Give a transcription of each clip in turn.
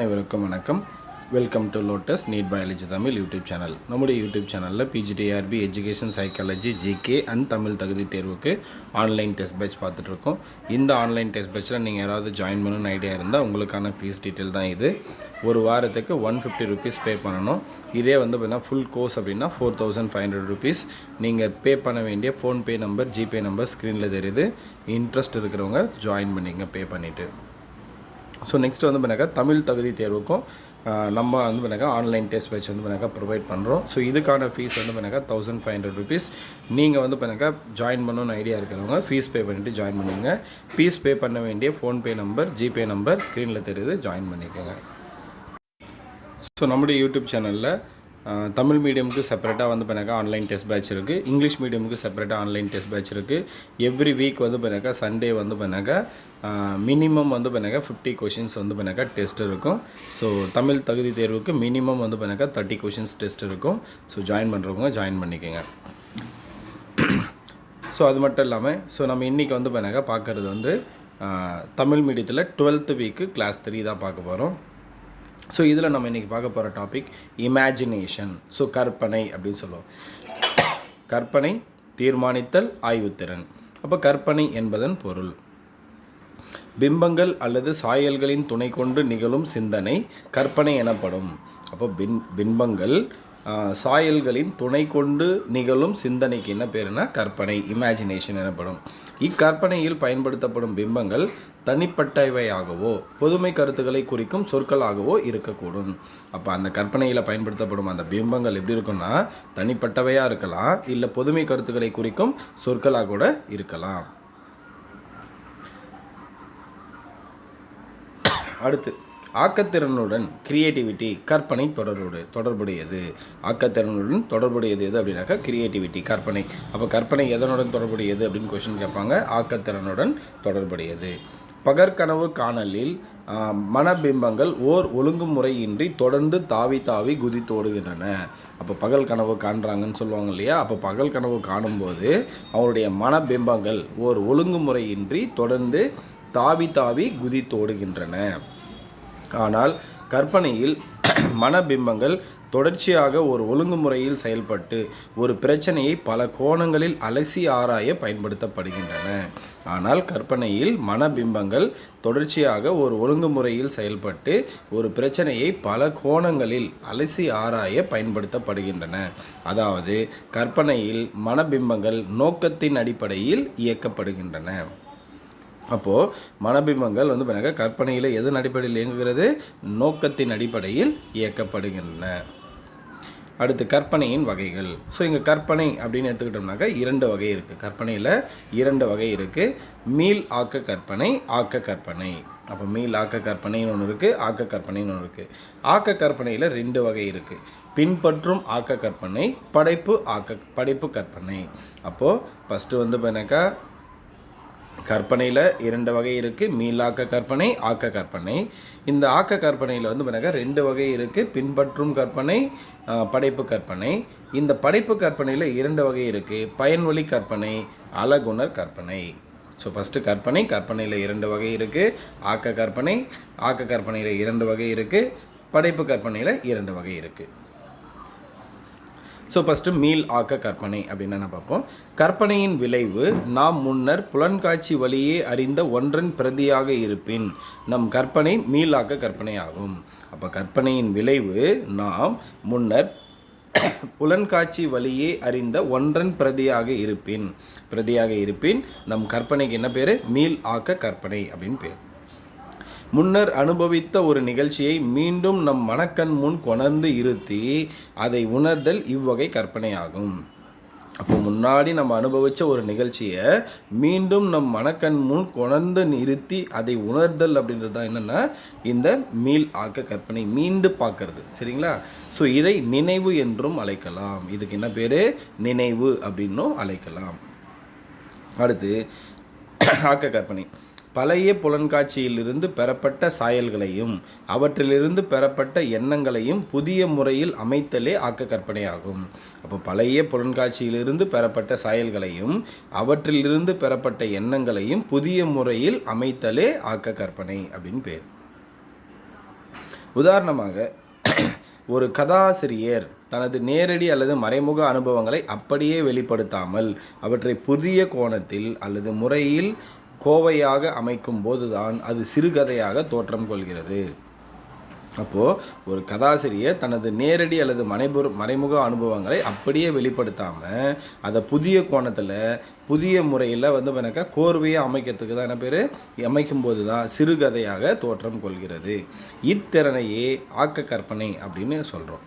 அனைவருக்கும் வணக்கம். Welcome to lotus NEET biology Tamil YouTube channel நம்முடைய யூடியூப் சேனலில் PGTRB education psychology GK and Tamil தகுதி தேர்வுக்கு ஆன்லைன் டெஸ்ட் பேட்ச் பார்த்துட்ருக்கோம். இந்த ஆன்லைன் டெஸ்ட் பேட்சில் நீங்கள் யாராவது ஜாயின் பண்ணணும்னு ஐடியா இருந்தால் உங்களுக்கான ஃபீஸ் டீட்டெயில் தான் இது. ஒரு வாரத்துக்கு ஒன் ஃபிஃப்டி ருபீஸ் பே பண்ணணும். இதே வந்து பார்த்திங்கன்னா ஃபுல் கோர்ஸ் அப்படின்னா four thousand five hundred rupees நீங்கள் பே பண்ண வேண்டிய ஃபோன்பே நம்பர் ஜிபே நம்பர் ஸ்க்ரீனில் தெரியுது. இன்ட்ரெஸ்ட் இருக்கிறவங்க ஜாயின் பண்ணிங்க பே பண்ணிவிட்டு ஸோ நெக்ஸ்ட் வந்து பண்ணாக்கா தமிழ் தகுதி தேர்வுக்கும் நம்ம வந்து பண்ணாக்கா ஆன்லைன் டெஸ்ட் பேட்ச் வந்து பண்ணாக்கா ப்ரொவைட் பண்ணுறோம் ஸோ இதுக்கான ஃபீஸ் வந்து பண்ணாக்கா தௌசண்ட் ஃபைவ் ஹண்ட்ரட் ருபீஸ் நீங்கள் வந்து பண்ணாக்கா ஜாயின் பண்ணணும்னு ஐடியா இருக்கிறவங்க ஃபீஸ் பே பண்ணிவிட்டு ஜாயின் பண்ணுங்கள் ஃபீஸ் பே பண்ண வேண்டிய ஃபோன்பே நம்பர் ஜிபே நம்பர் ஸ்க்ரீனில் தெரியுது ஜாயின் பண்ணிக்கோங்க. ஸோ நம்முடைய யூடியூப் சேனலில் தமிழ் மீடியமுக்கு செப்பரேட்டாக வந்து பண்ணாக்கா ஆன்லைன் டெஸ்ட் பேட்ச் இருக்குது இங்கிலீஷ் மீடியமுக்கு செப்பரேட்டாக ஆன்லைன் டெஸ்ட் பேட்ச் இருக்குது எவ்ரி வீக் வந்து பண்ணாக்கா சண்டே வந்து பண்ணாக்கா மினிமம் வந்து பண்ணாக்கா ஃபிஃப்டி கொஷின்ஸ் வந்து பண்ணாக்கா டெஸ்ட் இருக்கும். ஸோ தமிழ் தகுதி தேர்வுக்கு மினிமம் வந்து பண்ணாக்கா தேர்ட்டி கொஷின்ஸ் டெஸ்ட் இருக்கும். ஸோ ஜாயின் பண்ணுறவங்க ஜாயின் பண்ணிக்கோங்க. ஸோ அது மட்டும் இல்லாமல் ஸோ நம்ம இன்றைக்கி வந்து பண்ணாக்கா பார்க்குறது வந்து தமிழ் மீடியத்தில் டுவெல்த்து வீக்கு கிளாஸ் த்ரீ தான் பார்க்க போகிறோம் ஸோ இதில் நம்ம இன்றைக்கி பார்க்க போகிற டாபிக் இமேஜினேஷன் ஸோ கற்பனை அப்படின்னு சொல்லுவோம். கற்பனை தீர்மானித்தல் ஆய்வுத்திறன். அப்போ கற்பனை என்பதன் பொருள். பிம்பங்கள் அல்லது சாயல்களின் துணை கொண்டு நிகழும் சிந்தனை கற்பனை எனப்படும். அப்போ பின் பிம்பங்கள் சாயல்களின் துணை கொண்டு நிகழும் சிந்தனைக்கு என்ன பேருனா கற்பனை இமேஜினேஷன் எனப்படும். இக்கற்பனையில் பயன்படுத்தப்படும் பிம்பங்கள் தனிப்பட்டவையாகவோ பொதுமை கருத்துக்களை குறிக்கும் சொற்களாகவோ இருக்கக்கூடும். அப்போ அந்த கற்பனையில் பயன்படுத்தப்படும் அந்த பிம்பங்கள் எப்படி இருக்கும்னா தனிப்பட்டவையாக இருக்கலாம் இல்லை பொதுமை கருத்துக்களை குறிக்கும் சொற்களாக கூட இருக்கலாம். அடுத்து ஆக்கத்திறனுடன் கிரியேட்டிவிட்டி கற்பனை தொடர்புடைய தொடர்புடையது. ஆக்கத்திறனுடன் தொடர்புடையது எது அப்படின்னாக்கா கிரியேட்டிவிட்டி கற்பனை. அப்போ கற்பனை எதனுடன் தொடர்புடையது அப்படின்னு கொஷின் கேட்பாங்க. ஆக்கத்திறனுடன் தொடர்புடையது. பகற்கனவு காணலில் மனபிம்பங்கள் ஓர் ஒழுங்குமுறையின்றி தொடர்ந்து தாவி தாவி குதித்தோடுகின்றன அப்போ பகல் கனவு காண்றாங்கன்னு சொல்லுவாங்க இல்லையா? அப்போ பகல் கனவு காணும்போது அவருடைய மனபிம்பங்கள் ஓர் ஒழுங்குமுறையின்றி தொடர்ந்து தாவி தாவி குதித்தோடுகின்றன ஆனால் கற்பனையில் மனபிம்பங்கள் தொடர்ச்சியாக ஒரு ஒழுங்குமுறையில் செயல்பட்டு ஒரு பிரச்சனையை பல கோணங்களில் அலசி ஆராய பயன்படுத்தப்படுகின்றன. ஆனால் கற்பனையில் மனபிம்பங்கள் தொடர்ச்சியாக ஒரு ஒழுங்குமுறையில் செயல்பட்டு ஒரு பிரச்சனையை பல கோணங்களில் அலசி ஆராய பயன்படுத்தப்படுகின்றன. அதாவது கற்பனையில் மனபிம்பங்கள் நோக்கத்தின் அடிப்படையில் இயக்கப்படுகின்றன. அப்போது மனபிம்பங்கள் வந்து பாருங்க கற்பனையில் எதன் அடிப்படையில் இயங்குகிறது? நோக்கத்தின் அடிப்படையில் இயக்கப்படுகின்றன. அடுத்து கற்பனையின் வகைகள். ஸோ இங்கே கற்பனை அப்படின்னு எடுத்துக்கிட்டோம்னாக்கா இரண்டு வகை இருக்குது கற்பனையில் இரண்டு வகை இருக்குது மீள் ஆக்க கற்பனை ஆக்க கற்பனை. அப்போ மீள் ஆக்க கற்பனைன்னு ஒன்று இருக்குது ஆக்க கற்பனைன்னு ஒன்று இருக்குது ஆக்க கற்பனையில் ரெண்டு வகை இருக்குது பின்பற்றும் ஆக்க கற்பனை படைப்பு ஆக்க படைப்பு கற்பனை. அப்போது ஃபஸ்ட்டு வந்து பார்த்தீங்கன்னாக்கா கற்பனையில் இரண்டு வகை இருக்குது மீளாக்க கற்பனை ஆக்க கற்பனை. இந்த ஆக்க கற்பனையில் வந்து பார்த்தீங்கன்னா ரெண்டு வகை இருக்குது பின்பற்றும் கற்பனை படைப்பு கற்பனை. இந்த படைப்பு கற்பனையில் இரண்டு வகை இருக்குது பயன்வழி கற்பனை அலகுணர் கற்பனை. ஸோ ஃபஸ்ட்டு கற்பனை கற்பனையில் இரண்டு வகை இருக்குது ஆக்க கற்பனை ஆக்க கற்பனையில் இரண்டு வகை இருக்குது படைப்பு கற்பனையில் இரண்டு வகை இருக்குது ஸோ ஃபஸ்ட்டு மீள் ஆக்க கற்பனை அப்படின்னு என்ன பார்ப்போம்? கற்பனையின் விளைவு நாம் முன்னர் புலன்காட்சி வழியே அறிந்த ஒன்றன் பிரதியாக இருப்பின் நம் கற்பனை மீளாக்க கற்பனை ஆகும் அப்போ கற்பனையின் விளைவு நாம் முன்னர் புலன்காட்சி வழியே அறிந்த ஒன்றன் பிரதியாக இருப்பின் பிரதியாக இருப்பின் நம் கற்பனைக்கு என்ன பேர்? மீள் ஆக்க கற்பனை அப்படின்னு பேர். முன்னர் அனுபவித்த ஒரு நிகழ்ச்சியை மீண்டும் நம் மனக்கண் முன் கொணர்ந்து இருத்தி அதை உணர்தல் இவ்வகை கற்பனையாகும். அப்போ முன்னாடி நம்ம அனுபவித்த ஒரு நிகழ்ச்சியை மீண்டும் நம் மனக்கண் முன் கொணர்ந்து நிறுத்தி அதை உணர்தல் அப்படின்றது தான் என்னென்னா இந்த மீள் ஆக்க கற்பனை மீண்டு பார்க்கறது. சரிங்களா? ஸோ இதை நினைவு என்றும் அழைக்கலாம். இதுக்கு என்ன பேர்? நினைவு அப்படின்னும் அழைக்கலாம். அடுத்து ஆக்க கற்பனை. பழைய புலன்காட்சியிலிருந்து பெறப்பட்ட சாயல்களையும் அவற்றிலிருந்து பெறப்பட்ட எண்ணங்களையும் புதிய முறையில் அமைத்தலே ஆக்க கற்பனையாகும். அப்போ பழைய புலன்காட்சியிலிருந்து பெறப்பட்ட சாயல்களையும் அவற்றிலிருந்து பெறப்பட்ட எண்ணங்களையும் புதிய முறையில் அமைத்தலே ஆக்க கற்பனை அப்படின்னு பேர். உதாரணமாக ஒரு கதாசிரியர் தனது நேரடி அல்லது மறைமுக அனுபவங்களை அப்படியே வெளிப்படுத்தாமல் அவற்றை புதிய கோணத்தில் அல்லது முறையில் கோவையாக அமைக்கும் போதுதான் அது சிறுகதையாக தோற்றம் கொள்கிறது. அப்போது ஒரு கதாசிரியர் தனது நேரடி அல்லது மறைபுற மறைமுக அனுபவங்களை அப்படியே வெளிப்படுத்தாமல் அதை புதிய கோணத்தில் புதிய முறையில் வந்து எனக்கு கோர்வையாக அமைக்கிறதுக்கு தான் என்ன பேர்? அமைக்கும்போது தான் சிறுகதையாக தோற்றம் கொள்கிறது. இத்திறனையே ஆக்க கற்பனை அப்படின்னு சொல்கிறோம்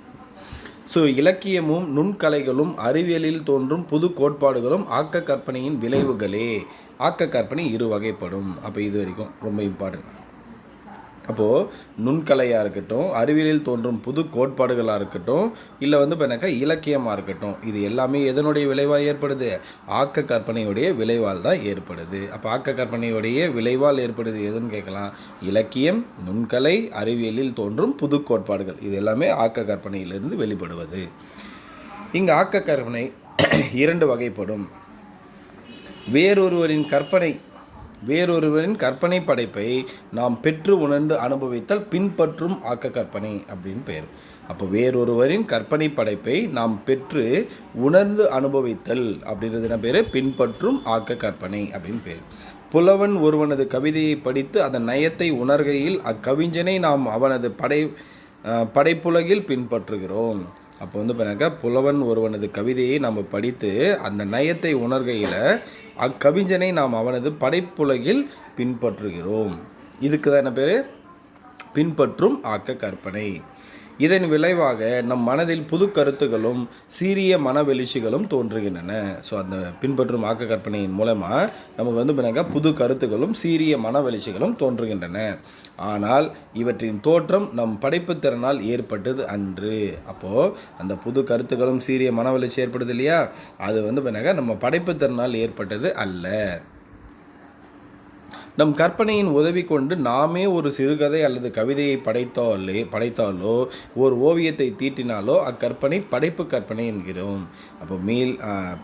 ஸோ இலக்கியமும் நுண்கலைகளும் அறிவியலில் தோன்றும் புது கோட்பாடுகளும் ஆக்க கற்பனையின் விளைவுகளே. ஆக்க கற்பனை இரு வகைப்படும். அப்போ இது வரைக்கும் ரொம்ப இம்பார்ட்டன்ட் அப்போது நுண்கலையாக இருக்கட்டும் அறிவியலில் தோன்றும் புது கோட்பாடுகளாக இருக்கட்டும் இல்லை வந்து இப்போ இலக்கியமாக இருக்கட்டும் இது எல்லாமே எதனுடைய விளைவாக ஏற்படுது? ஆக்க கற்பனையுடைய விளைவால் தான் ஏற்படுது. அப்போ ஆக்க கற்பனையுடைய விளைவால் ஏற்படுது எதுன்னு கேட்கலாம். இலக்கியம் நுண்கலை அறிவியலில் தோன்றும் புது கோட்பாடுகள். இது எல்லாமே ஆக்க கற்பனையிலிருந்து வெளிப்படுவது. இங்கே ஆக்க கற்பனை இரண்டு வகைப்படும். வேறொருவரின் கற்பனை வேறொருவரின் கற்பனை படைப்பை நாம் பெற்று உணர்ந்து அனுபவித்தல் பின்பற்றும் ஆக்க கற்பனை அப்படின்னு பெயர் அப்போ வேறொருவரின் கற்பனை படைப்பை நாம் பெற்று உணர்ந்து அனுபவித்தல் அப்படின்றது என்ன பேர்? பின்பற்றும் ஆக்க கற்பனை அப்படின்னு பேர். புலவன் ஒருவனது கவிதையை படித்து அதன் நயத்தை உணர்கையில் அக்கவிஞனை நாம் அவனது படை படைப்புலகில் பின்பற்றுகிறோம். அப்போ வந்து பார்த்தாக்கா புலவன் ஒருவனது கவிதையை நாம் படித்து அந்த நயத்தை உணர்கையில் அக்கவிஞனை நாம் அவனது படைப்புலகில் பின்பற்றுகிறோம். இதுக்கு தான் என்ன பேர்? பின்பற்றும் ஆக்க கற்பனை இதன் விளைவாக நம் மனதில் புது கருத்துகளும் சீரிய மனவெளிச்சிகளும் தோன்றுகின்றன. ஸோ அந்த பின்பற்றும் ஆக்க கற்பனையின் மூலமாக நமக்கு வந்து பின்னாக்க புது கருத்துகளும் சீரிய மனவெளிச்சிகளும் தோன்றுகின்றன. ஆனால் இவற்றின் தோற்றம் நம் படைப்பு திறனால் ஏற்பட்டது அன்று. அப்போது அந்த புது கருத்துகளும் சீரிய மனவெளிச்சி ஏற்படுது இல்லையா? அது வந்து பின்னாக்க நம்ம படைப்பு திறனால் ஏற்பட்டது அல்ல. நம் கற்பனையின் உதவி கொண்டு நாமே ஒரு சிறுகதை அல்லது கவிதையை படைத்தாலே படைத்தாலோ ஒரு ஓவியத்தை தீட்டினாலோ அக்கற்பனை படைப்பு கற்பனை என்கிறோம். அப்போ மீள்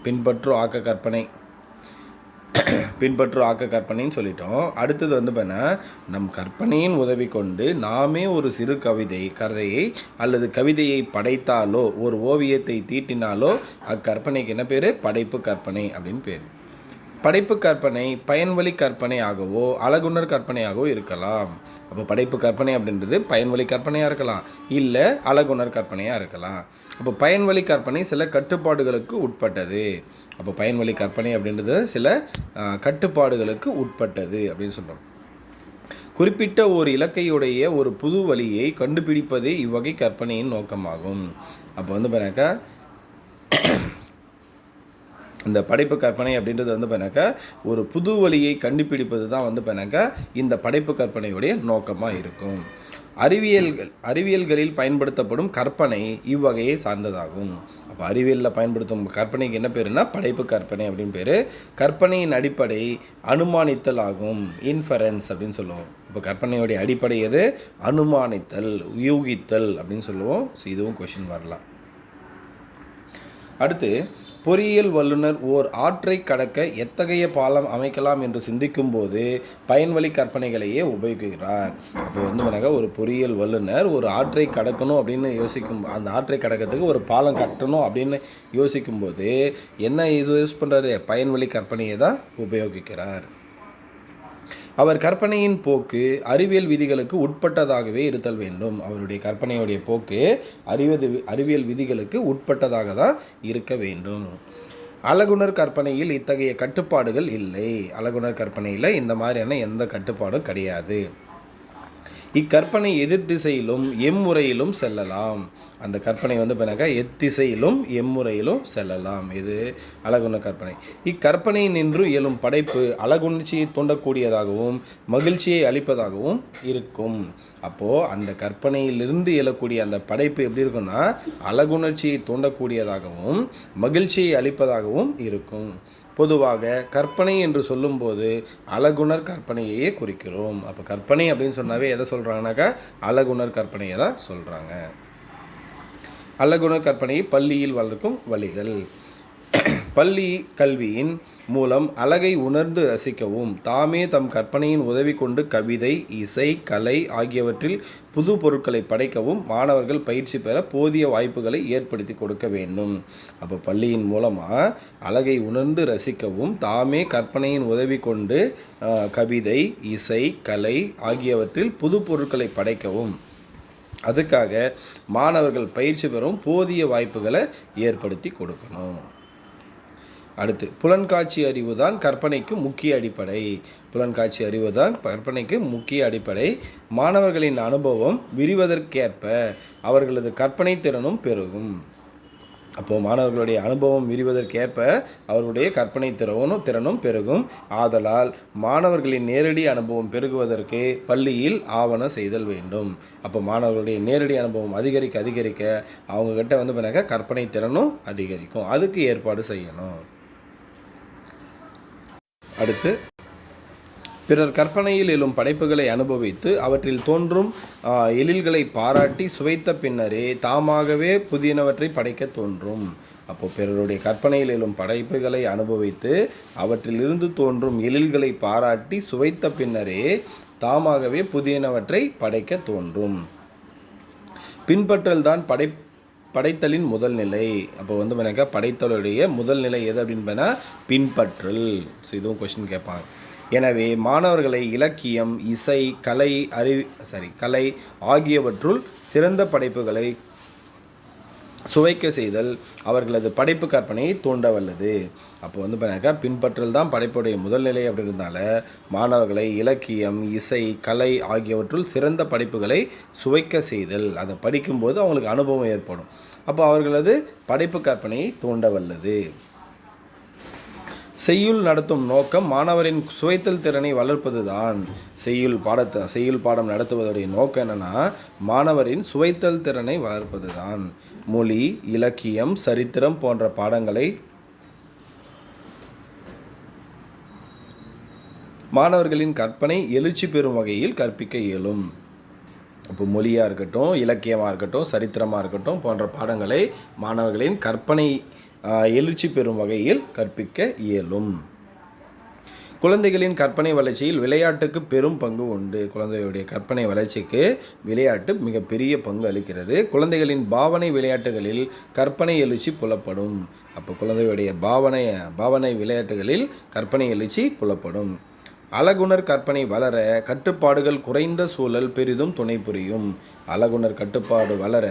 பின்பற்றும் ஆக்க கற்பனை. பின்பற்றும் ஆக்க கற்பனைன்னு சொல்லிட்டோம். அடுத்தது வந்து பார்த்தீங்கன்னா நம் கற்பனையின் உதவி கொண்டு நாமே ஒரு சிறு கவிதை கதையை அல்லது கவிதையை படைத்தாலோ ஒரு ஓவியத்தை தீட்டினாலோ அக்கற்பனைக்கு என்ன பேர்? படைப்பு கற்பனை அப்படின்னு பேர். படைப்பு கற்பனை பயன்வழி கற்பனையாகவோ அழகுணர் கற்பனையாகவோ இருக்கலாம். அப்போ படைப்பு கற்பனை அப்படின்றது பயன்வழி கற்பனையாக இருக்கலாம். இல்லை அழகுணர் கற்பனையாக இருக்கலாம். அப்போ பயன்வழி கற்பனை சில கட்டுப்பாடுகளுக்கு உட்பட்டது. அப்போ பயன்வழி கற்பனை அப்படின்றது சில கட்டுப்பாடுகளுக்கு உட்பட்டது அப்படின்னு சொல்கிறோம் குறிப்பிட்ட ஒரு இலக்கையுடைய ஒரு புது வழியை கண்டுபிடிப்பதே இவ்வகை கற்பனையின் நோக்கமாகும். அப்போ வந்து பாருக்கா இந்த படைப்பு கற்பனை அப்படின்றது வந்து பார்த்தாக்கா ஒரு புது வழியை கண்டுபிடிப்பது தான் வந்து பார்த்தாக்கா இந்த படைப்பு கற்பனையுடைய நோக்கமாக இருக்கும். அறிவியல்கள் அறிவியல்களில் பயன்படுத்தப்படும் கற்பனை இவ்வகையை சார்ந்ததாகும். அப்போ அறிவியலில் பயன்படுத்தும் கற்பனைக்கு என்ன பேருனா படைப்பு கற்பனை அப்படின்னு பேர். கற்பனையின் அடிப்படை அனுமானித்தல் ஆகும். இன்ஃபரன்ஸ் அப்படின்னு சொல்லுவோம். இப்போ கற்பனையுடைய அடிப்படை எது? அனுமானித்தல் யூகித்தல் அப்படின்னு சொல்லுவோம். ஸோ இதுவும் கொஷின் வரலாம். அடுத்து பொறியியல் வல்லுனர் ஓர் ஆற்றை கடக்க எத்தகைய பாலம் அமைக்கலாம் என்று சிந்திக்கும்போது பயன்வழி கற்பனைகளையே உபயோகிக்கிறார். அப்போ வந்து பாருங்க ஒரு பொறியியல் வல்லுனர் ஒரு ஆற்றை கடக்கணும் அப்படின்னு யோசிக்கும் அந்த ஆற்றை கடக்கிறதுக்கு ஒரு பாலம் கட்டணும் அப்படின்னு யோசிக்கும்போது என்ன இது யூஸ் பண்ணுறாரு பயன்வழி கற்பனையை தான் உபயோகிக்கிறார். அவர் கற்பனையின் போக்கு அறிவியல் விதிகளுக்கு உட்பட்டதாகவே இருத்தல் வேண்டும். அவருடைய கற்பனையுடைய போக்கு அறிவது அறிவியல் விதிகளுக்கு உட்பட்டதாக தான் இருக்க வேண்டும். அழகுணர் கற்பனையில் இத்தகைய கட்டுப்பாடுகள் இல்லை. அழகுணர் கற்பனையில் இந்த மாதிரியான எந்த கட்டுப்பாடும் கிடையாது. இக்கற்பனை எதிர் திசையிலும் எம்முறையிலும் செல்லலாம். அந்த கற்பனை வந்து பின்னாக்கா எத்திசையிலும் எம்முறையிலும் செல்லலாம். இது அழகுண கற்பனை. இக்கற்பனை நின்று எழும் படைப்பு அழகுணர்ச்சியை தூண்டக்கூடியதாகவும் மகிழ்ச்சியை அளிப்பதாகவும் இருக்கும். அப்போது அந்த கற்பனையிலிருந்து எழக்கூடிய அந்த படைப்பு எப்படி இருக்கும்னா அழகுணர்ச்சியை தூண்டக்கூடியதாகவும் மகிழ்ச்சியை அளிப்பதாகவும் இருக்கும். பொதுவாக கற்பனை என்று சொல்லும்போது அழகுணர் கற்பனையையே குறிக்கிறோம். அப்போ கற்பனை அப்படின்னு சொன்னாவே எதை சொல்கிறாங்கனாக்கா அழகுணர் கற்பனையை தான் சொல்கிறாங்க அல்லகுண கற்பனையை பள்ளியில் வளர்க்கும் வழிகள். பள்ளி கல்வியின் மூலம் அழகை உணர்ந்து ரசிக்கவும் தாமே தம் கற்பனையின் உதவி கொண்டு கவிதை இசை கலை ஆகியவற்றில் புது பொருட்களை படைக்கவும் மாணவர்கள் பயிற்சி பெற போதிய வாய்ப்புகளை ஏற்படுத்தி கொடுக்க வேண்டும். அப்போ பள்ளியின் மூலமாக அழகை உணர்ந்து ரசிக்கவும் தாமே கற்பனையின் உதவி கொண்டு கவிதை இசை கலை ஆகியவற்றில் புது பொருட்களை படைக்கவும். அதுக்காக மாணவர்கள் பயிற்சி பெறவும் போதிய வாய்ப்புகளை ஏற்படுத்தி கொடுக்கணும். அடுத்து புலன்காட்சி அறிவு தான் கற்பனைக்கு முக்கிய அடிப்படை. புலன்காட்சி அறிவு தான் கற்பனைக்கு முக்கிய அடிப்படை. மாணவர்களின் அனுபவம் விரிவதற்கேற்ப அவர்களது கற்பனை திறனும் பெருகும். அப்போது மாணவர்களுடைய அனுபவம் விரிவதற்கேற்ப அவர்களுடைய கற்பனை திறனும் திறனும் பெருகும். ஆதலால் மாணவர்களின் நேரடி அனுபவம் பெருகுவதற்கு பள்ளியில் ஆவணம் செய்தல் வேண்டும். அப்போ மாணவர்களுடைய நேரடி அனுபவம் அதிகரிக்க அதிகரிக்க அவங்கக்கிட்ட வந்து பின்னாக்க கற்பனை திறனும் அதிகரிக்கும். அதுக்கு ஏற்பாடு செய்யணும். அடுத்து பிறர் கற்பனையில் எழும் படைப்புகளை அனுபவித்து அவற்றில் தோன்றும் எழில்களை பாராட்டி சுவைத்த பின்னரே தாமாகவே புதியனவற்றை படைக்க தோன்றும். அப்போ பிறருடைய கற்பனையில் எழும் படைப்புகளை அனுபவித்து அவற்றிலிருந்து தோன்றும் எழில்களை பாராட்டி சுவைத்த பின்னரே தாமாகவே புதியனவற்றை படைக்க தோன்றும். பின்பற்றல் தான் படை படைத்தலின் முதல் நிலை. அப்போ வந்து எனக்கு படைத்தலுடைய முதல் நிலை எது அப்படின்னு பார்த்தா பின்பற்றல். ஸோ இதுவும் கொஷின் கேட்பாங்க. எனவே மாணவர்களை இலக்கியம் இசை கலை அறிவி சாரி கலை ஆகியவற்றுள் சிறந்த படைப்புகளை சுவைக்க செய்தல் அவர்களது படைப்பு கற்பனையை தூண்ட வல்லது. அப்போ வந்து பார்த்தீங்கன்னாக்கா பின்பற்றல் தான் படைப்புடைய முதல் நிலை அப்படின்றதுனால மாணவர்களை இலக்கியம் இசை கலை ஆகியவற்றுள் சிறந்த படைப்புகளை சுவைக்க செய்தல். அதை படிக்கும்போது அவங்களுக்கு அனுபவம் ஏற்படும். அப்போ அவர்களது படைப்பு கற்பனையை தூண்ட வல்லது. செய்யுள் நடத்தும் நோக்கம் மாணவரின் சுவைத்தல் திறனை வளர்ப்பதுதான். செய்யுள் பாடத்தை செய்யுள் பாடம் நடத்துவதுடைய நோக்கம் என்னன்னா மாணவரின் சுவைத்தல் திறனை வளர்ப்பதுதான். மொழி இலக்கியம் சரித்திரம் போன்ற பாடங்களை மாணவர்களின் கற்பனை எழுச்சி பெறும் வகையில் கற்பிக்க இயலும். இப்போ மொழியாக இருக்கட்டும் இலக்கியமாக இருக்கட்டும் சரித்திரமாக இருக்கட்டும் போன்ற பாடங்களை மாணவர்களின் கற்பனை எழுச்சி பெறும் வகையில் கற்பிக்க இயலும். குழந்தைகளின் கற்பனை வளர்ச்சியில் விளையாட்டுக்கு பெரும் பங்கு உண்டு. குழந்தையுடைய கற்பனை வளர்ச்சிக்கு விளையாட்டு மிகப்பெரிய பங்கு அளிக்கிறது. குழந்தைகளின் பாவனை விளையாட்டுகளில் கற்பனை எழுச்சி புலப்படும். அப்போ குழந்தையுடைய பாவனை பாவனை விளையாட்டுகளில் கற்பனை எழுச்சி புலப்படும். அழகுணர் கற்பனை வளர கட்டுப்பாடுகள் குறைந்த சூழல் பெரிதும் துணை புரியும். அழகுணர் கட்டுப்பாடு வளர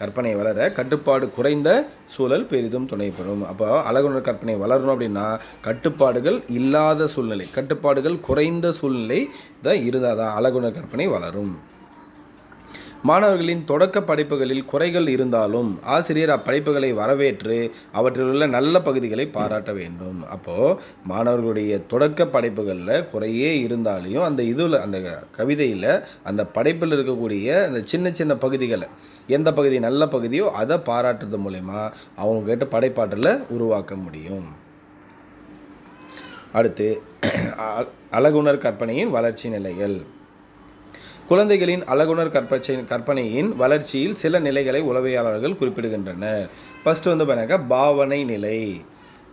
கற்பனை வளர கட்டுப்பாடு குறைந்த சூழல் பெரிதும் துணை புரியும். அப்போ அழகுணர் கற்பனை வளரணும் அப்படின்னா கட்டுப்பாடுகள் இல்லாத சூழ்நிலை கட்டுப்பாடுகள் குறைந்த சூழ்நிலை தான் இருந்தால் தான் அழகுணர் கற்பனை வளரும். மாணவர்களின் தொடக்க படைப்புகளில் குறைகள் இருந்தாலும் ஆசிரியர் அப்படைப்புகளை வரவேற்று அவற்றில் உள்ள நல்ல பகுதிகளை பாராட்ட வேண்டும். அப்போது மாணவர்களுடைய தொடக்க படைப்புகளில் குறையே இருந்தாலையும் அந்த இதில் அந்த கவிதையில் அந்த படைப்பில் இருக்கக்கூடிய அந்த சின்ன சின்ன பகுதிகளை எந்த பகுதி நல்ல பகுதியோ அதை பாராட்டுறது மூலயமா அவங்க கிட்ட படைப்பாற்றலை உருவாக்க முடியும். அடுத்து அ- அழகுணர் கற்பனையின் வளர்ச்சி நிலைகள். குழந்தைகளின் அழகுணர் கற்பச்சை கற்பனையின் வளர்ச்சியில் சில நிலைகளை உளவியலாளர்கள் குறிப்பிடுகின்றனர். ஃபர்ஸ்ட் வந்து பார்த்தீங்கன்னாக்கா பாவனை நிலை.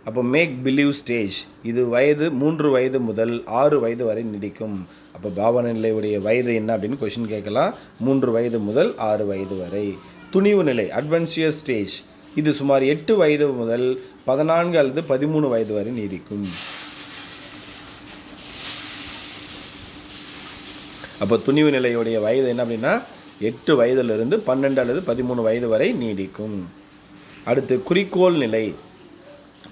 அப்போ மேக் பிலீவ் ஸ்டேஜ் இது வயது மூன்று வயது முதல் ஆறு வயது வரை நீடிக்கும். அப்போ பாவனை நிலையுடைய வயது என்ன அப்படின்னு கொஷின் கேட்கலாம். மூன்று வயது முதல் ஆறு வயது வரை. துணிவு நிலை அட்வென்ச்சியர் ஸ்டேஜ் இது சுமார் எட்டு வயது முதல் பதினான்கு அல்லது பதிமூணு வயது வரை நீடிக்கும். அப்போ துணிவு நிலையுடைய வயது என்ன அப்படின்னா எட்டு வயதிலிருந்து பன்னெண்டு அல்லது பதிமூணு வயது வரை நீடிக்கும். அடுத்து குறிக்கோள் நிலை.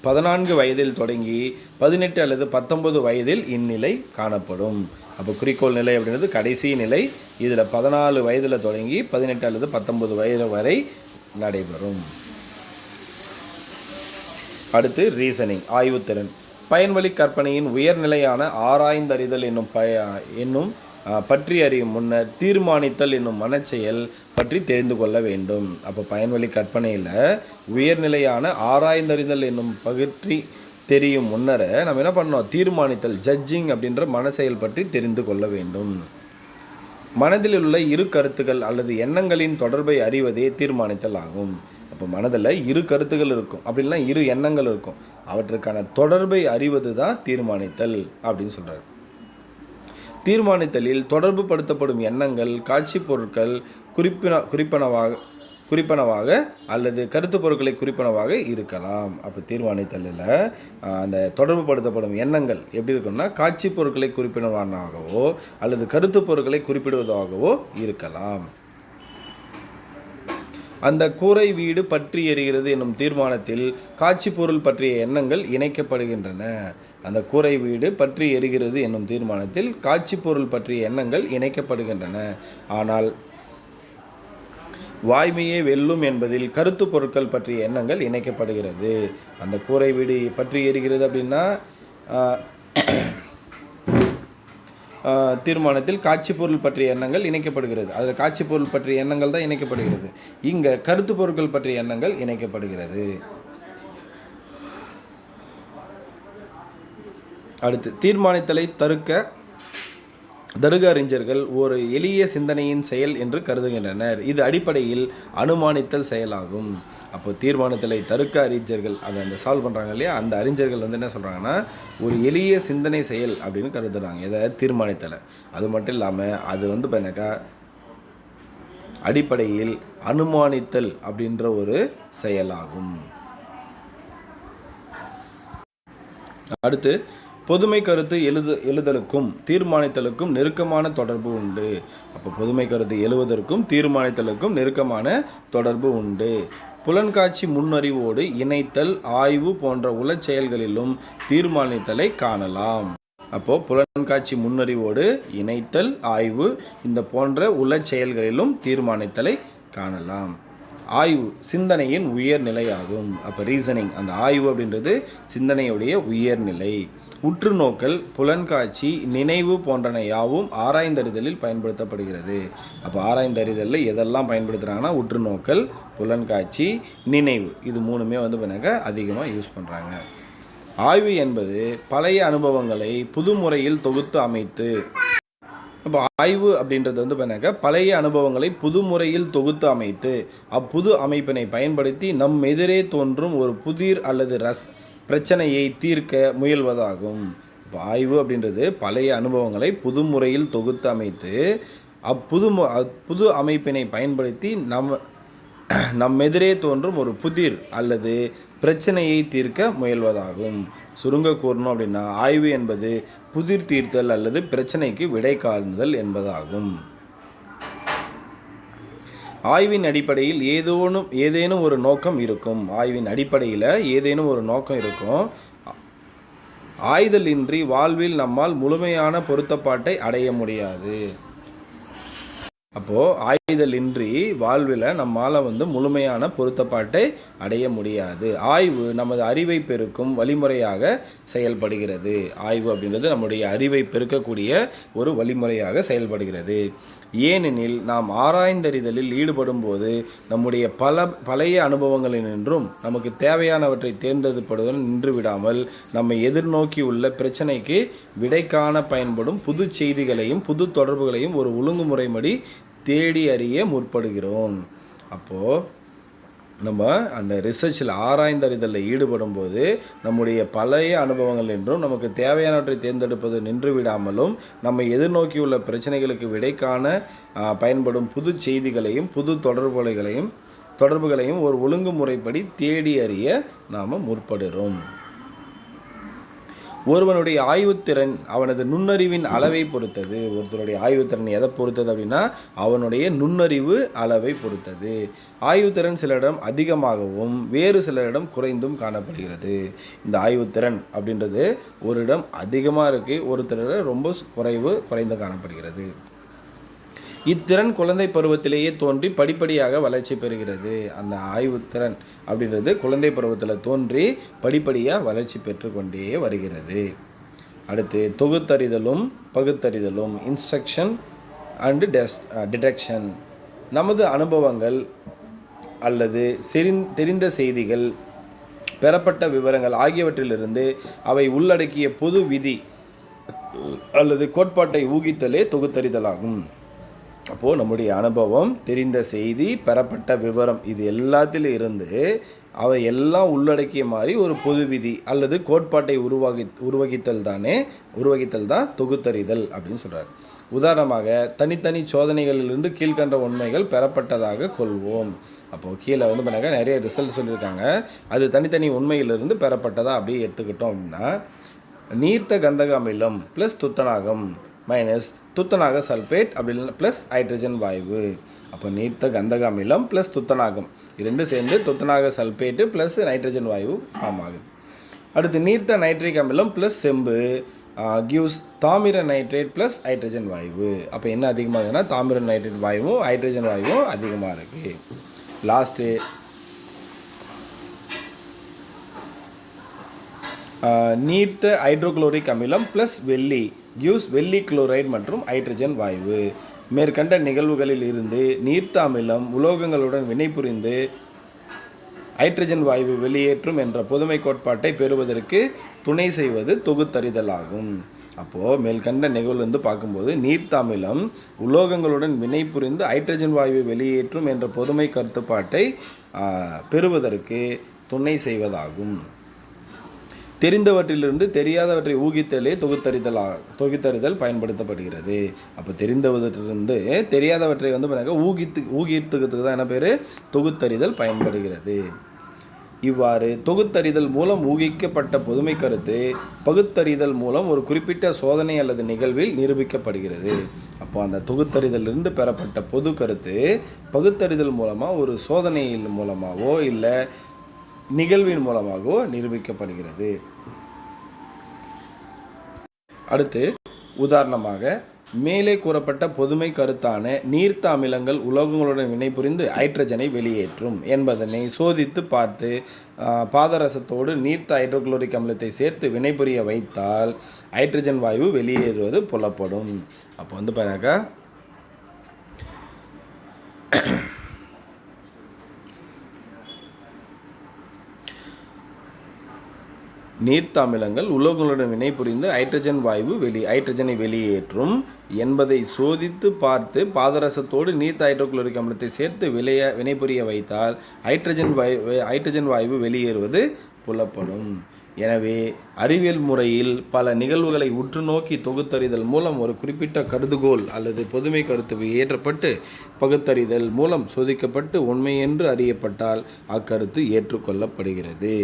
பதினான்கு வயதில் தொடங்கி பதினெட்டு அல்லது பத்தொன்பது வயதில் இந்நிலை காணப்படும். அப்போ குறிக்கோள் நிலை அப்படின்றது கடைசி நிலை. இதில் பதினாலு வயதில் தொடங்கி பதினெட்டு அல்லது பத்தொன்பது வயது வரை நடைபெறும். அடுத்து ரீசனிங் ஆய்வுத்திறன். பயன்வழி கற்பனையின் உயர்நிலையான ஆராய்ந்தறிதல் என்னும் பய என்னும் பற்றி அறியும் முன்னர் தீர்மானித்தல் என்னும் மனச்செயல் பற்றி தெரிந்து கொள்ள வேண்டும். அப்போ பயன்வழி கற்பனையில் உயர்நிலையான ஆராய்ந்தறிதல் என்னும் பற்றி தெரியும் முன்னரே நம்ம என்ன பண்ணோம் தீர்மானித்தல் ஜட்ஜிங் அப்படின்ற மனச்செயல் பற்றி தெரிந்து கொள்ள வேண்டும். மனதில் உள்ள இரு கருத்துக்கள் அல்லது எண்ணங்களின் தொடர்பை அறிவதே தீர்மானித்தல் ஆகும். அப்போ மனதில் இரு கருத்துகள் இருக்கும். அப்படின்னா இரு எண்ணங்கள் இருக்கும். அவற்றுக்கான தொடர்பை அறிவது தான் தீர்மானித்தல் அப்படின்னு சொல்கிறார் தீர்மானித்தலில் தொடர்பு படுத்தப்படும் எண்ணங்கள் காட்சி பொருட்கள் குறிப்பின குறிப்பனவாக குறிப்பனவாக அல்லது கருத்து பொருட்களை குறிப்பனவாக இருக்கலாம். அப்போ தீர்மானித்தலில் அந்த தொடர்பு படுத்தப்படும் எண்ணங்கள் எப்படி இருக்கும்னா காட்சி பொருட்களை குறிப்பினவானாகவோ அல்லது கருத்து பொருட்களை குறிப்பிடுவதாகவோ இருக்கலாம். அந்த கூரை வீடு பற்றி எரிகிறது என்னும் தீர்மானத்தில் காட்சி பொருள் பற்றிய எண்ணங்கள் இணைக்கப்படுகின்றன. அந்த கூரை வீடு பற்றி எரிகிறது என்னும் தீர்மானத்தில் காட்சி பொருள் பற்றிய எண்ணங்கள் இணைக்கப்படுகின்றன. ஆனால் வாய்மையே வெல்லும் என்பதில் கருத்து பொருட்கள் பற்றிய எண்ணங்கள் இணைக்கப்படுகிறது. அந்த கூரை வீடு பற்றி எரிகிறது அப்படின்னா தீர்மானத்தில் காட்சி பொருள் பற்றிய எண்ணங்கள் இணைக்கப்படுகிறது. அதில் காட்சி பொருள் பற்றிய எண்ணங்கள் தான் இணைக்கப்படுகிறது. இங்கே கருத்து பொருட்கள் பற்றிய எண்ணங்கள் இணைக்கப்படுகிறது. அடுத்து தீர்மானித்தலை தருக்க தருக அறிஞர்கள் ஒரு எளிய சிந்தனையின் செயல் என்று கருதுகின்றனர். இது அடிப்படையில் அனுமானித்தல் செயலாகும். அப்போ தீர்மானத்தலை தருக்க அறிஞர்கள் அதை அந்த சால்வ் பண்ணுறாங்க இல்லையா? அந்த அறிஞர்கள் வந்து என்ன சொல்கிறாங்கன்னா ஒரு எளிய சிந்தனை செயல் அப்படின்னு கருதுறாங்க இதை தீர்மானித்தலை. அது மட்டும் இல்லாமல் அது வந்து என்னக்கா? அடிப்படையில் அனுமானித்தல் அப்படின்ற ஒரு செயலாகும். அடுத்து பொதுமை கருத்து எழுது எழுதலுக்கும் தீர்மானித்தலுக்கும் நெருக்கமான தொடர்பு உண்டு. அப்போ பொதுமை கருத்து எழுவதற்கும் தீர்மானித்தலுக்கும் நெருக்கமான தொடர்பு உண்டு. புலன்காட்சி முன்னறிவோடு இணைத்தல் ஆய்வு போன்ற உளச் செயல்களிலும் தீர்மானித்தலை காணலாம். அப்போ புலன்காட்சி முன்னறிவோடு இணைத்தல் ஆய்வு இந்த போன்ற உளச் செயல்களிலும் தீர்மானித்தலை காணலாம். ஆய்வு சிந்தனையின் உயர்நிலையாகும். அப்போ ரீசனிங் அந்த ஆய்வு அப்படின்றது சிந்தனையுடைய உயர்நிலை. உற்றுநோக்கல் புலன்காட்சி நினைவு போன்றன யாவும் ஆராய்ந்தறிதலில் பயன்படுத்தப்படுகிறது. அப்போ ஆராய்ந்தறிதலில் எதெல்லாம் பயன்படுத்துகிறாங்கன்னா உற்றுநோக்கல் புலன்காட்சி நினைவு. இது மூணுமே வந்து பண்ணாக்க அதிகமாக யூஸ் பண்ணுறாங்க ஆய்வு என்பது பழைய அனுபவங்களை புது முறையில் தொகுத்து அமைத்து இப்போ ஆய்வு அப்படின்றது வந்து பண்ணாக்க பழைய அனுபவங்களை புது முறையில் தொகுத்து அமைத்து அப்புது அமைப்பினை பயன்படுத்தி நம் எதிரே தோன்றும் ஒரு புதிர் அல்லது ரஸ் பிரச்சனையை தீர்க்க முயல்வதாகும். ஆய்வு அப்படின்றது பழைய அனுபவங்களை புது முறையில் தொகுத்து அமைத்து அப்புது மு- புது அமைப்பினை பயன்படுத்தி நம் நம் எதிரே தோன்றும் ஒரு புதிர் அல்லது பிரச்சனையை தீர்க்க முயல்வதாகும். சுருங்க கூறணும் அப்படின்னா ஆய்வு என்பது புதிர் தீர்த்தல் அல்லது பிரச்சனைக்கு விடை காணுதல் என்பதாகும். ஆய்வின் அடிப்படையில் ஏதோனும் ஏதேனும் ஒரு நோக்கம் இருக்கும். ஆய்வின் அடிப்படையில் ஏதேனும் ஒரு நோக்கம் இருக்கும். ஆய்தலின்றி வாழ்வில் நம்மால் முழுமையான பொருத்தப்பாட்டை அடைய முடியாது. அப்போது ஆய்தலின்றி வாழ்வில் நம்மால் வந்து முழுமையான பொருத்தப்பாட்டை அடைய முடியாது. ஆய்வு நமது அறிவை பெருக்கும் வழிமுறையாக செயல்படுகிறது. ஆய்வு அப்படின்றது நம்முடைய அறிவை பெருக்கக்கூடிய ஒரு வழிமுறையாக செயல்படுகிறது. ஏனெனில் நாம் ஆராய்ந்தறிதலில் ஈடுபடும் போது நம்முடைய பல பழைய அனுபவங்களினின்றும் நமக்கு தேவையானவற்றை தேர்ந்தெடுப்படுதல் நின்று விடாமல் நம்மை எதிர்நோக்கி உள்ள பிரச்சனைக்கு விடை காண பயன்படும் புது செய்திகளையும் புது தொடர்புகளையும் ஒரு ஒழுங்குமுறைப்படி தேடி அறிய முற்படுகிறோம். அப்போது நம்ம அந்த ரிசர்ச்சில் ஆராய்ந்தறிதலில் ஈடுபடும் போது நம்முடைய பழைய அனுபவங்கள் என்றும் நமக்கு தேவையானவற்றை தேர்ந்தெடுப்பது நின்று விடாமலும் நம்மை எதிர்நோக்கியுள்ள பிரச்சனைகளுக்கு விடை காண பயன்படும் புது செய்திகளையும் புது தொடர்புகளையும் தொடர்புகளையும் ஒரு ஒழுங்குமுறைப்படி தேடி அறிய நாம் முற்படுகிறோம் ஒருவனுடைய ஆய்வுத்திறன் அவனது நுண்ணறிவின் அளவை பொறுத்தது. ஒருத்தருடைய ஆய்வுத்திறன் எதை பொறுத்தது அப்படின்னா அவனுடைய நுண்ணறிவு அளவை பொறுத்தது. ஆய்வுத்திறன் சிலரிடம் அதிகமாகவும் வேறு சிலரிடம் குறைந்தும் காணப்படுகிறது. இந்த ஆய்வுத்திறன் அப்படின்றது ஒரு இடம் அதிகமாக இருக்குது ஒருத்தரிடம் ரொம்ப குறைவு குறைந்து காணப்படுகிறது. இத்திறன் குழந்தை பருவத்திலேயே தோன்றி படிப்படியாக வளர்ச்சி பெறுகிறது. அந்த ஆய்வுத்திறன் அப்படின்றது குழந்தை பருவத்தில் தோன்றி படிப்படியாக வளர்ச்சி பெற்றுக்கொண்டே வருகிறது. அடுத்து தொகுத்தறிதலும் பகுத்தறிதலும் இன்ஸ்ட்ரக்ஷன் அண்டு டெஸ் டிடெக்ஷன் நமது அனுபவங்கள் அல்லது செரிந் தெரிந்த செய்திகள் பெறப்பட்ட விவரங்கள் ஆகியவற்றிலிருந்து அவை உள்ளடக்கிய பொது விதி அல்லது கோட்பாட்டை ஊகித்தலே தொகுத்தறிதலாகும். அப்போது நம்முடைய அனுபவம் தெரிந்த செய்தி பெறப்பட்ட விவரம் இது எல்லாத்திலும் இருந்து அவை எல்லாம் உள்ளடக்கிய மாதிரி ஒரு பொது விதி அல்லது கோட்பாட்டை உருவாகி உருவகித்தல் தானே உருவகித்தல் தான் தொகுத்தறிதல் அப்படின்னு சொல்கிறார் உதாரணமாக தனித்தனி சோதனைகளிலிருந்து கீழ்கண்ட உண்மைகள் பெறப்பட்டதாக கொள்வோம். அப்போது கீழே வந்து பண்ணாக்க நிறைய ரிசல்ட் சொல்லியிருக்காங்க. அது தனித்தனி உண்மையிலிருந்து பெறப்பட்டதா அப்படியே எடுத்துக்கிட்டோம் அப்படின்னா நீர்த்த கந்தக அமிலம் ப்ளஸ் துத்தநாகம் மைனஸ் துத்தநாக சல்பேட் அப்படி இல்லைன்னா ப்ளஸ் ஹைட்ரஜன் வாயு. அப்போ நீர்த்த கந்தக அமிலம் ப்ளஸ் துத்தநாகம். இது ரெண்டும் சேர்ந்து துத்தநாக சல்பேட்டு ப்ளஸ் நைட்ரஜன் வாயு ஃபார்ம் ஆகுது. அடுத்து நீர்த்த நைட்ரிக் அமிலம் ப்ளஸ் செம்பு கிவ்ஸ் தாமிர நைட்ரேட் ப்ளஸ் ஹைட்ரஜன் வாயு. அப்போ என்ன அதிகமாகுதுன்னா தாமிர நைட்ரேட் வாயுவும் ஹைட்ரஜன் வாயுவும் அதிகமாக இருக்குது லாஸ்ட்டு நீர்த்த ஹைட்ரோகுளோரிக் அமிலம் ப்ளஸ் வெள்ளி. கிவ்ஸ் வெள்ளி குளோரைடு மற்றும் ஹைட்ரஜன் வாயு. மேற்கண்ட நிகழ்வுகளில் இருந்து நீர்த்தாமிலம் உலோகங்களுடன் வினைபுரிந்து ஹைட்ரஜன் வாயு வெளியேற்றும் என்ற பொதுமை கோட்பாட்டை பெறுவதற்கு துணை செய்வது தொகுத்தறிதலாகும். அப்போது மேல்கண்ட நிகழ்வு வந்து பார்க்கும்போது நீர்த்தாமிலம் உலோகங்களுடன் வினைபுரிந்து ஹைட்ரஜன் வாயு வெளியேற்றும் என்ற பொதுமை கருத்துப்பாட்டை பெறுவதற்கு துணை செய்வதாகும். தெரிந்தவற்றிலிருந்து தெரியாதவற்றை ஊகித்தலே தொகுத்தறிதலாக தொகுத்தறிதல் பயன்படுத்தப்படுகிறது. அப்போ தெரிந்தவற்றிலிருந்து தெரியாதவற்றை வந்து பாருங்க ஊகித்து ஊகித்துக்கிறதுக்கு தான் என்ன பேர்? தொகுத்தறிதல் பயன்படுகிறது. இவ்வாறு தொகுத்தறிதல் மூலம் ஊகிக்கப்பட்ட பொதுமை கருத்து பகுத்தறிதல் மூலம் ஒரு குறிப்பிட்ட சோதனை அல்லது நிகழ்வில் நிரூபிக்கப்படுகிறது. அப்போ அந்த தொகுத்தறிதலிருந்து பெறப்பட்ட பொது கருத்து பகுத்தறிதல் மூலமாக ஒரு சோதனையின் மூலமாகவோ இல்லை நிகழ்வின் மூலமாகவோ நிரூபிக்கப்படுகிறது. அடுத்து உதாரணமாக மேலே கூறப்பட்ட பொதுமை கருத்தான நீர்த்த அமிலங்கள் உலோகங்களுடன் வினைபுரிந்து ஹைட்ரஜனை வெளியேற்றும் என்பதனை சோதித்து பார்த்து பாதரசத்தோடு நீர்த்த ஹைட்ரோகுளோரிக் அமிலத்தை சேர்த்து வினைபுரிய வைத்தால் ஹைட்ரஜன் வாயு வெளியேறுவது புலப்படும். அப்போ வந்து பாருங்க. நீர்த்தாமிலங்கள் உலோகங்களுடன் வினைபுரிந்து ஹைட்ரஜன் வாயு வெளி ஹைட்ரஜனை வெளியேற்றும் என்பதை சோதித்து பார்த்து பாதரசத்தோடு நீர்த்த ஹைட்ரோகுளோரிக் அமிலத்தை சேர்த்து விளைய வினைபுரிய வைத்தால் ஹைட்ரஜன் வாயு ஹைட்ரஜன் வாயு வெளியேறுவது புலப்படும். எனவே அறிவியல் முறையில் பல நிகழ்வுகளை உற்று நோக்கி தொகுத்தறிதல் மூலம் ஒரு குறிப்பிட்ட கருதுகோள் அல்லது பொதுமை கருத்து ஏற்றப்பட்டு பகுத்தறிதல் மூலம் சோதிக்கப்பட்டு உண்மை என்று அறியப்பட்டால் அக்கருத்து ஏற்றுக்கொள்ளப்படுகிறது.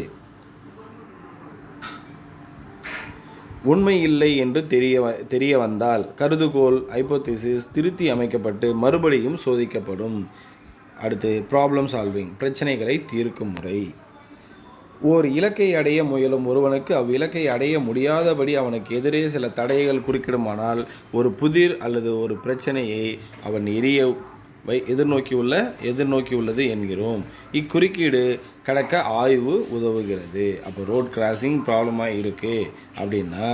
உண்மை இல்லை என்று தெரிய தெரிய வந்தால் கருதுகோள் ஐப்போத்திசிஸ் திருத்தி அமைக்கப்பட்டு மறுபடியும் சோதிக்கப்படும். அடுத்து ப்ராப்ளம் சால்விங் பிரச்சனைகளை தீர்க்கும் முறை. ஓர் இலக்கை அடைய முயலும் ஒருவனுக்கு அவ்விலக்கை அடைய முடியாதபடி அவனுக்கு எதிரே சில தடைகள் குறுக்கிடுமானால் ஒரு புதிர் அல்லது ஒரு பிரச்சனையை அவன் எரிய வை எதிர்நோக்கியுள்ள எதிர்நோக்கியுள்ளது என்கிறோம். இக்குறுக்கீடு கடக்க ஆய்வு உதவுகிறது. அப்போ ரோட் கிராசிங் ப்ராப்ளமாக இருக்குது அப்படின்னா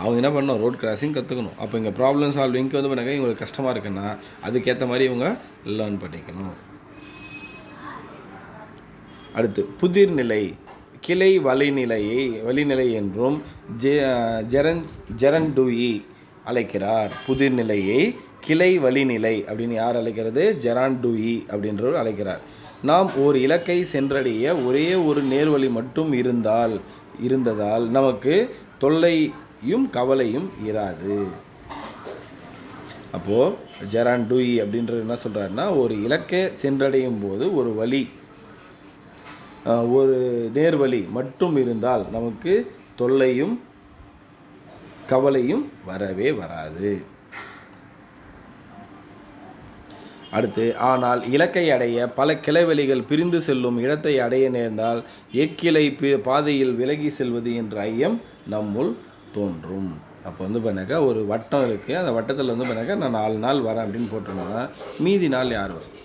அவங்க என்ன பண்ணணும்? ரோட் கிராசிங் கற்றுக்கணும் அப்போ இங்கே ப்ராப்ளம் சால்விங்க்கு வந்து பண்ணாங்க இவங்களுக்கு கஷ்டமாக இருக்குன்னா அதுக்கேற்ற மாதிரி இவங்க லேர்ன் பண்ணிக்கணும். அடுத்து புதிர் நிலை கிளை வலைநிலையை வழிநிலை என்றும் ஜெ ஜெரன் ஜெரன்டூயி அழைக்கிறார். புதிர் நிலையை கிளை வழிநிலை அப்படின்னு யார் அழைக்கிறது? ஜெரான்டூயி அப்படின்றவர் அழைக்கிறார். நாம் ஓர் இலக்கை சென்றடைய ஒரே ஒரு நேர்வழி மட்டும் இருந்தால் இருந்ததால் நமக்கு தொல்லையும் கவலையும் இராது. அப்போது ஜெரான் டூயி அப்படின்றது என்ன சொல்கிறாருன்னா ஒரு இலக்கை சென்றடையும் போது ஒரு வழி ஒரு நேர்வழி மட்டும் இருந்தால் நமக்கு தொல்லையும் கவலையும் வரவே வராது. அடுத்து ஆனால் இலக்கை அடைய பல கிளைவெளிகள் பிரிந்து செல்லும் இடத்தை அடைய நேர்ந்தால் எக்கிளை பி- பாதையில் விலகி செல்வது என்ற ஐயம் நம்முள் தோன்றும். அப்போ வந்து பண்ணாக்கா ஒரு வட்டம் இருக்குது அந்த வட்டத்தில் வந்து பண்ணாக்கா நான் நாலு நாள் வரேன் அப்படின்னு போட்டிருந்தோம்னா மீதி நாள் யார் வரும்?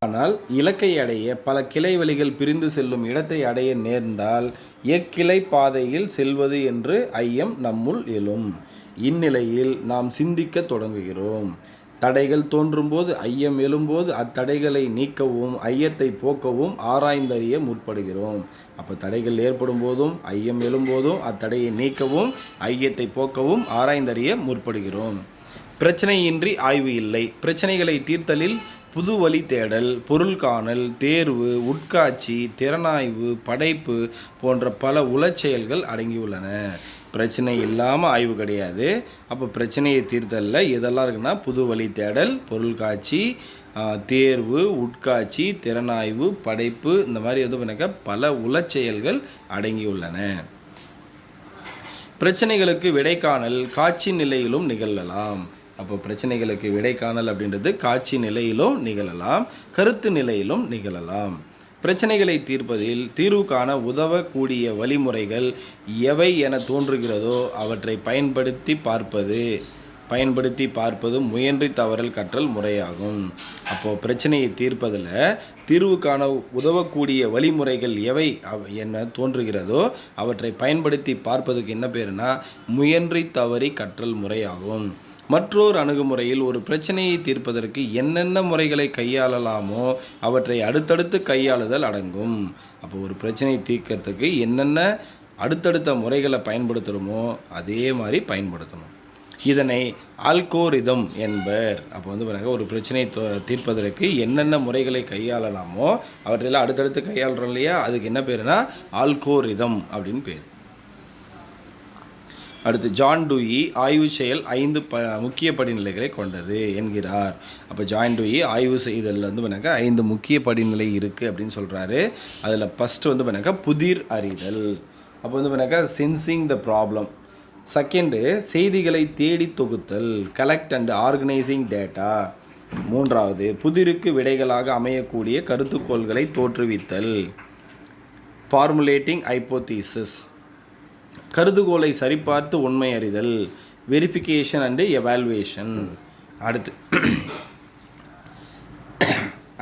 ஆனால் இலக்கை அடைய பல கிளை வழிகள் பிரிந்து செல்லும் இடத்தை அடைய நேர்ந்தால் எக்கிளை பாதையில் செல்வது என்று ஐயம் நம்முள் எழும். இந்நிலையில் நாம் சிந்திக்கத் தொடங்குகிறோம். தடைகள் தோன்றும்போது ஐயம் எழும்போது அத்தடைகளை நீக்கவும் ஐயத்தை போக்கவும் ஆராய்ந்தறிய முற்படுகிறோம். அப்போ தடைகள் ஏற்படும் போதும் ஐயம் எழும்போதும் அத்தடையை நீக்கவும் ஐயத்தை போக்கவும் ஆராய்ந்தறிய முற்படுகிறோம். பிரச்சனையின்றி ஆய்வு இல்லை. பிரச்சனைகளை தீர்த்தலில் புது வழி தேடல் பொருள் காணல் தேர்வு உட்காட்சி திறனாய்வு படைப்பு போன்ற பல உளச்செயல்கள் அடங்கியுள்ளன. பிரச்சனை இல்லாமல் ஆய்வு கிடையாது. அப்போ பிரச்சனையை தீர்த்தலில். இதெல்லாம் இருக்குன்னா புது வழி தேடல் பொருள் காட்சி தேர்வு உட்காட்சி திறனாய்வு படைப்பு இந்த மாதிரி எதுவும் பண்ணாக்க பல உளச்செயல்கள் அடங்கியுள்ளன. பிரச்சனைகளுக்கு விடைக்காணல் காட்சி நிலையிலும் நிகழலாம். அப்போ பிரச்சனைகளுக்கு விடைக்காணல் அப்படின்றது காட்சி நிலையிலும் நிகழலாம் கருத்து நிலையிலும் நிகழலாம். பிரச்சனைகளை தீர்ப்பதில் தீர்வு காண உதவக்கூடிய வழிமுறைகள் எவை என தோன்றுகிறதோ அவற்றை பயன்படுத்தி பார்ப்பது பயன்படுத்தி பார்ப்பது முயன்றி தவறல் கற்றல் முறையாகும். அப்போது பிரச்சனையை தீர்ப்பதில் தீர்வு காண உதவக்கூடிய வழிமுறைகள் எவை என்ன தோன்றுகிறதோ அவற்றை பயன்படுத்தி பார்ப்பதுக்கு என்ன பேருனா முயன்றி தவறி கற்றல் முறையாகும். மற்றொரு அணுகுமுறையில் ஒரு பிரச்சனையை தீர்ப்பதற்கு என்னென்ன முறைகளை கையாளலாமோ அவற்றை அடுத்தடுத்து கையாளுதல் அடங்கும். அப்போ ஒரு பிரச்சனையை தீர்க்கிறதுக்கு என்னென்ன அடுத்தடுத்த முறைகளை பயன்படுத்துகிறோமோ அதே மாதிரி பயன்படுத்தணும். இதனை ஆல்கோரிதம் என்பர். அப்போ வந்து பாருங்க ஒரு பிரச்சனையை தோ- தீர்ப்பதற்கு என்னென்ன முறைகளை கையாளலாமோ அவற்றையெல்லாம் அடுத்தடுத்து கையாளுறோம் இல்லையா? அதுக்கு என்ன பேருனா ஆல்கோரிதம் அப்படின்னு பேர். அடுத்து ஜான் டூயி ஆய்வு செயல் ஐந்து ப முக்கிய படிநிலைகளை கொண்டது என்கிறார். அப்போ ஜான் டூயி ஆய்வு செய்தலில் வந்து பண்ணாக்கா ஐந்து முக்கிய படிநிலை இருக்குது அப்படின்னு சொல்கிறாரு அதில் ஃபஸ்ட்டு வந்து பண்ணாக்கா புதிர் அறிதல். அப்போ வந்து பண்ணாக்கா சென்சிங் த ப்ராப்ளம் செகண்டு செய்திகளை தேடி தொகுத்தல். கலெக்ட் அண்ட் ஆர்கனைசிங் டேட்டா மூன்றாவது புதிருக்கு விடைகளாக அமையக்கூடிய கருத்துக்கோள்களை தோற்றுவித்தல். ஃபார்முலேட்டிங் ஹைப்போதீசிஸ் கருதுகோளை சரிபார்த்து உண்மை அறிதல் வெரிஃபிகேஷன் அண்டு எவால்வேஷன் அடுத்து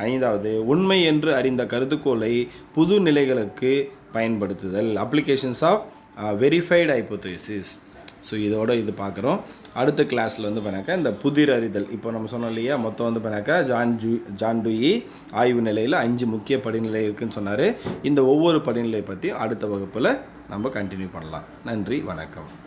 ஐந்தாவது உண்மை என்று அறிந்த கருதுகோளை புது நிலைகளுக்கு பயன்படுத்துதல் applications of verified hypothesis so இதோட இது பார்க்குறோம். அடுத்த கிளாஸில் வந்து பண்ணாக்கா இந்த புதிர் அறிதல். இப்போ நம்ம சொன்னோம் இல்லையா மொத்தம் வந்து பண்ணாக்கா ஜான் ஜூ ஜான் டூயி ஆய்வு நிலையில் அஞ்சு முக்கிய படிநிலை இருக்குன்னு சொன்னார். இந்த ஒவ்வொரு படிநிலை பற்றியும் அடுத்த வகுப்பில் நம்ம கண்டினியூ பண்ணலாம். நன்றி வணக்கம்.